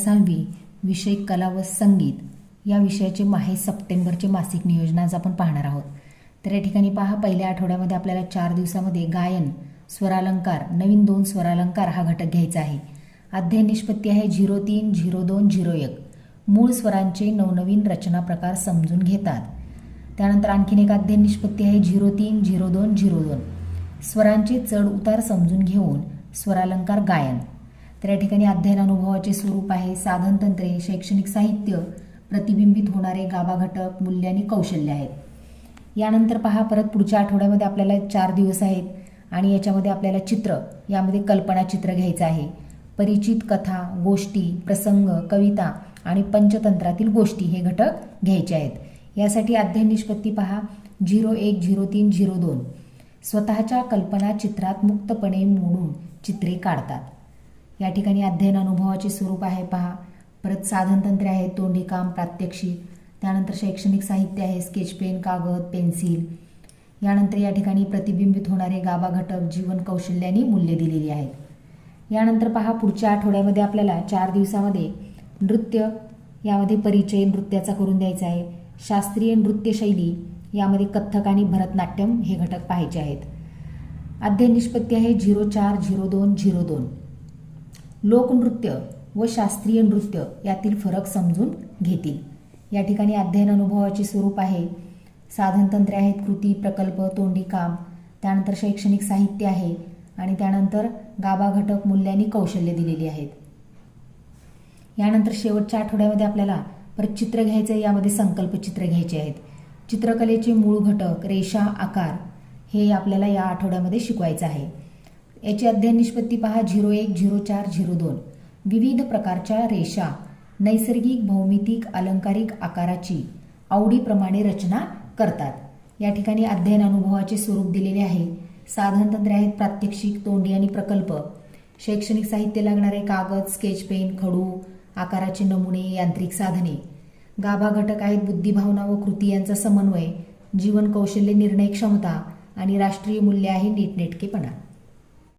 सहावी विषय कला व संगीत या विषयाचे माहे सप्टेंबरचे मासिक नियोजन आज आपण पाहणार आहोत. तर या ठिकाणी पहा पहिल्या आठवड्यामध्ये आपल्याला चार दिवसामध्ये गायन स्वरालंकार नवीन दोन स्वरालंकार हा घटक घ्यायचा आहे. अध्ययन निष्पत्ती आहे झिरो तीन झिरो दोन झिरो एक. मूळ स्वरांचे नवनवीन रचना प्रकार समजून घेतात. त्यानंतर आणखीन एक अध्ययन निष्पत्ती आहे झिरो तीन झिरो दोन झिरो दोन. स्वरांचे चढ उतार समजून घेऊन स्वरालंकार गायन. तर या ठिकाणी अध्ययन अनुभवाचे स्वरूप आहे साधन तंत्रे शैक्षणिक साहित्य प्रतिबिंबित होणारे गाभा घटक मूल्य आणि कौशल्य आहेत. यानंतर पहा परत पुढच्या आठवड्यामध्ये आपल्याला चार दिवस आहेत आणि याच्यामध्ये आपल्याला चित्र यामध्ये कल्पना चित्र घ्यायचं आहे. परिचित कथा गोष्टी प्रसंग कविता आणि पंचतंत्रातील गोष्टी हे घटक घ्यायचे आहेत. यासाठी अध्ययन निष्पत्ती पहा झिरो एक झिरो तीन झिरो दोन. स्वतःच्या कल्पना चित्रात मुक्तपणे मोडून चित्रे काढतात. या ठिकाणी अध्ययन अनुभवाचे स्वरूप आहे. पहा. परत साधनतंत्रे आहेत. तोंडी काम प्रात्यक्षिक. त्यानंतर शैक्षणिक साहित्य आहे. स्केच पेन कागद पेन्सिल. यानंतर या ठिकाणी प्रतिबिंबित होणारे गाभा घटक जीवन कौशल्याने मूल्य दिलेली आहेत. यानंतर पहा. पुढच्या आठवड्यामध्ये आपल्याला चार दिवसामध्ये नृत्य यामध्ये परिचय नृत्याचा करून द्यायचा आहे. शास्त्रीय नृत्यशैली यामध्ये कथ्थक आणि भरतनाट्यम हे घटक पाहायचे आहेत. अध्ययन निष्पत्ती आहे. झिरो चार झिरो दोन झिरो दोन. लोकनृत्य व शास्त्रीय नृत्य यातील फरक समजून घेतील. या ठिकाणी अध्ययन अनुभवाचे स्वरूप आहे. साधनतंत्रे आहेत कृती प्रकल्प तोंडी काम त्यानंतर शैक्षणिक साहित्य आहे आणि त्यानंतर गाभा घटक मूल्यांनी कौशल्य दिलेली आहेत. यानंतर शेवटच्या आठवड्यामध्ये आपल्याला परत चित्र घ्यायचं आहे यामध्ये संकल्प चित्र घ्यायचे आहेत. चित्रकलेचे मूळ घटक रेषा आकार हे आपल्याला या आठवड्यामध्ये शिकवायचं आहे. याची अध्ययन निष्पत्ती पहा झिरो एक झिरो चार झिरो दोन. विविध प्रकारच्या रेषा नैसर्गिक भौमितिक अलंकारिक आकाराची आवडीप्रमाणे रचना करतात. या ठिकाणी अध्ययन अनुभवाचे स्वरूप दिलेले आहे. साधनतंत्रे आहेत प्रात्यक्षिक तोंडी आणि प्रकल्प. शैक्षणिक साहित्य लागणारे कागद स्केच पेन खडू आकाराचे नमुने यांत्रिक साधने. गाभा घटक आहेत बुद्धिभावना व कृती यांचा समन्वय जीवन कौशल्य निर्णय क्षमता आणि राष्ट्रीय मूल्य आहे नीटनेटकेपणा.